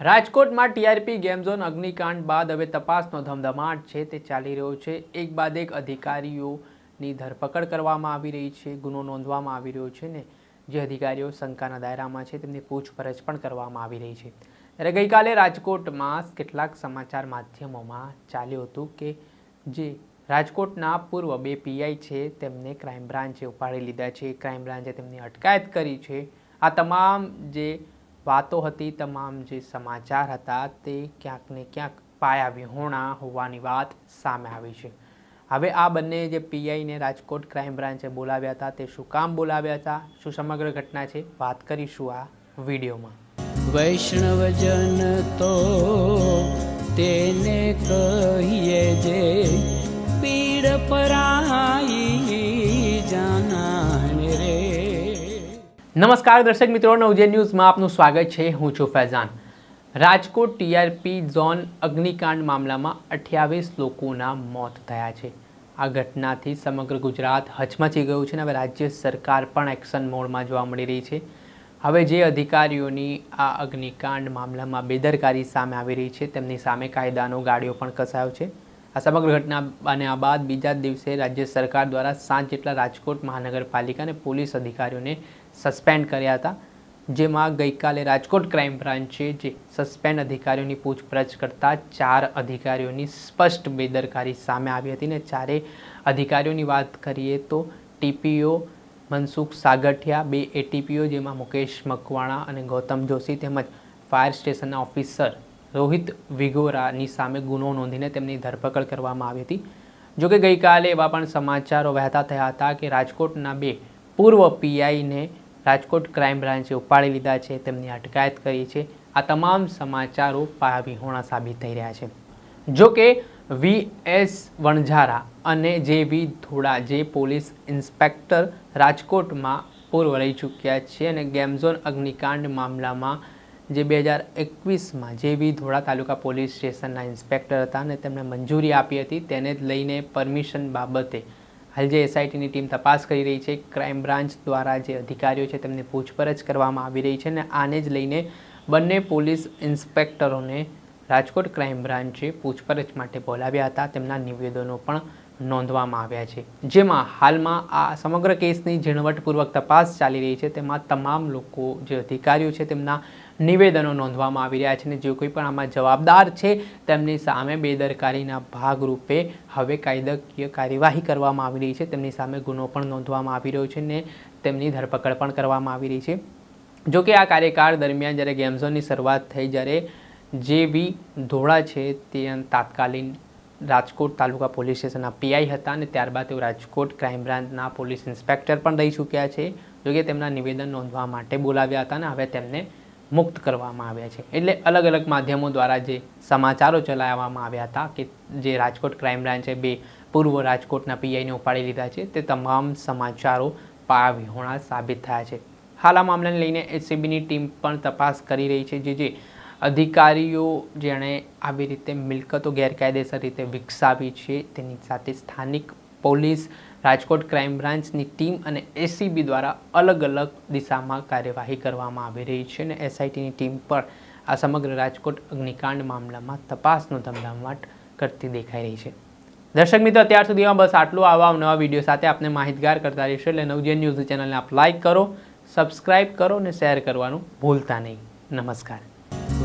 રાજકોટમાં TRP game અગ્નિકાંડ બાદ હવે તપાસનો ધમધમાટ છે, તે ચાલી રહ્યો છે. એક બાદ એક અધિકારીઓની ધરપકડ કરવામાં આવી રહી છે, ગુનો નોંધવામાં આવી રહ્યો છે ને જે અધિકારીઓ શંકાના દાયરામાં છે, તેમની પૂછપરછ પણ કરવામાં આવી રહી છે. ત્યારે ગઈકાલે રાજકોટમાં કેટલાક સમાચાર માધ્યમોમાં ચાલ્યું હતું કે જે રાજકોટના પૂર્વ બે પીઆઈ છે, તેમને ક્રાઇમ બ્રાન્ચે ઉપાડી લીધા છે. ક્રાઇમ બ્રાન્ચે તેમની અટકાયત કરી છે. આ તમામ જે વાતો હતી તમામ જે સમાચાર હતા તે ક્યાંક ને ક્યાંક પાયા વિહોણા હોવાની વાત સામે આવી છે. હવે આ બંને જે પીઆઈને રાજકોટ ક્રાઇમ બ્રાન્ચે બોલાવ્યા હતા તે શું કામ બોલાવ્યા હતા? શું સમગ્ર ઘટના છે? વાત કરીશું આ વિડીયોમાં. વૈષ્ણવજન તો તેને કહીએ જે પીડ પરાઈ નમસ્કાર દર્શક મિત્રો, નવજે ન્યૂઝમાં આપનું સ્વાગત છે. હું છું ફૈઝાન. રાજકોટ ટીઆરપી ઝોન અગ્નિકાંડ મામલામાં અઠ્યાવીસ લોકોના મોત થયા છે. આ ઘટનાથી સમગ્ર ગુજરાત હચમચી ગયું છે અને હવે રાજ્ય સરકાર પણ એક્શન મોડમાં જોવા મળી રહી છે. હવે જે અધિકારીઓની આ અગ્નિકાંડ મામલામાં બેદરકારી સામે આવી રહી છે, તેમની સામે કાયદાનો ગાડીઓ પણ કસાયો છે. આ સમગ્ર ઘટના આ બાદ બીજા દિવસે રાજ્ય સરકાર દ્વારા સાત જેટલા રાજકોટ મહાનગરપાલિકા અને પોલીસ અધિકારીઓને સસ્પેન્ડ કર્યા હતા, જેમાં ગઈકાલે રાજકોટ ક્રાઇમ બ્રાન્ચે જે સસ્પેન્ડ અધિકારીઓની પૂછપરછ કરતા ચાર અધિકારીઓની સ્પષ્ટ બેદરકારી સામે આવી હતી ને ચારે અધિકારીઓની વાત કરીએ તો ટીપીઓ મનસુખ સાગઠિયા, બે એટીપીઓ જેમાં મુકેશ મકવાણા અને ગૌતમ જોશી તેમજ ફાયર સ્ટેશનના ઓફિસર રોહિત વિગોરાની સામે ગુનો નોંધીને તેમની ધરપકડ કરવામાં આવી હતી. જોકે ગઈકાલે એવા પણ સમાચારો વહેતા થયા હતા કે રાજકોટના બે પૂર્વ પીઆઈને રાજકોટ ક્રાઇમ બ્રાન્ચે ઉપાડી લીધા છે, તેમની અટકાયત કરી છે. આ તમામ સમાચારો પાયાવિહોણા સાબિત થઈ રહ્યા છે. જો કે, વી એસ વણઝારા અને જે વી ધોળા, જે પોલીસ ઇન્સ્પેક્ટર રાજકોટમાં પૂર્વ રહી ચૂક્યા છે અને ગેમઝોન અગ્નિકાંડ મામલામાં જે બે હજાર એકવીસમાં જે વી ધોળા તાલુકા પોલીસ સ્ટેશનના ઇન્સ્પેક્ટર હતા અને તેમણે મંજૂરી આપી હતી, તેને જ લઈને પરમિશન બાબતે હાલ જે એસઆઈટીની ટીમ તપાસ કરી રહી છે, ક્રાઇમ બ્રાન્ચ દ્વારા જે અધિકારીઓ છે તેમની પૂછપરછ કરવામાં આવી રહી છે અને આને જ લઈને બંને પોલીસ ઇન્સ્પેક્ટરોને રાજકોટ ક્રાઇમ બ્રાન્ચે પૂછપરછ માટે બોલાવ્યા હતા. તેમના નિવેદનો પણ નોંધવામાં આવ્યા છે. જેમાં હાલમાં આ સમગ્ર કેસની ઝીણવટપૂર્વક તપાસ ચાલી રહી છે. તેમાં તમામ લોકો, જે અધિકારીઓ છે, તેમના નિવેદનો નોંધવામાં આવી રહ્યા છે અને જે કોઈ પણ આમાં જવાબદાર છે, તેમની સામે બેદરકારીના ભાગરૂપે હવે કાયદાકીય કાર્યવાહી કરવામાં આવી રહી છે. તેમની સામે ગુનો પણ નોંધવામાં આવી રહ્યો છે ને તેમની ધરપકડ પણ કરવામાં આવી રહી છે. જો કે આ કાર્યકાળ દરમિયાન જ્યારે ગેમઝોનની શરૂઆત થઈ, જ્યારે જે બી ધોળા છે તે તાત્કાલિન રાજકોટ તાલુકા પોલીસ સ્ટેશનના પીઆઈ હતા અને ત્યારબાદ તેઓ રાજકોટ ક્રાઇમ બ્રાન્ચના પોલીસ ઇન્સ્પેક્ટર પણ રહી ચૂક્યા છે જોકે તેમના નિવેદન નોંધવા માટે બોલાવ્યા હતા અને હવે તેમને મુક્ત કરવામાં આવ્યા છે. એટલે અલગ અલગ માધ્યમો દ્વારા જે સમાચારો ચલાવવામાં આવ્યા હતા કે જે રાજકોટ ક્રાઇમ બ્રાન્ચે બે પૂર્વ રાજકોટના પીઆઈને ઉપાડી લીધા છે, તે તમામ સમાચારો પાવિહોણા સાબિત થયા છે. હાલ આ મામલાને લઈને એસીબીની ટીમ પણ તપાસ કરી રહી છે, જે જે અધિકારીઓ જેણે આવી રીતે મિલકતો ગેરકાયદેસર રીતે વિકસાવી છે, તેની સાથે સ્થાનિક પોલીસ, રાજકોટ ક્રાઇમ બ્રાન્ચની ટીમ અને એસીબી દ્વારા અલગ અલગ દિશામાં કાર્યવાહી કરવામાં આવી રહી છે અને એસઆઈટીની ટીમ પર આ સમગ્ર રાજકોટ અગ્નિકાંડ મામલામાં તપાસનો ધમધમાટ કરતી દેખાઈ રહી છે. દર્શક મિત્રો, અત્યાર સુધીમાં બસ આટલું. આવા નવા વીડિયો સાથે આપને માહિતગાર કરતા રહીશું એટલે નવજીવન ન્યૂઝ ચેનલને આપ લાઇક કરો, સબસ્ક્રાઇબ કરો અને શેર કરવાનું ભૂલતા નહીં. નમસ્કાર.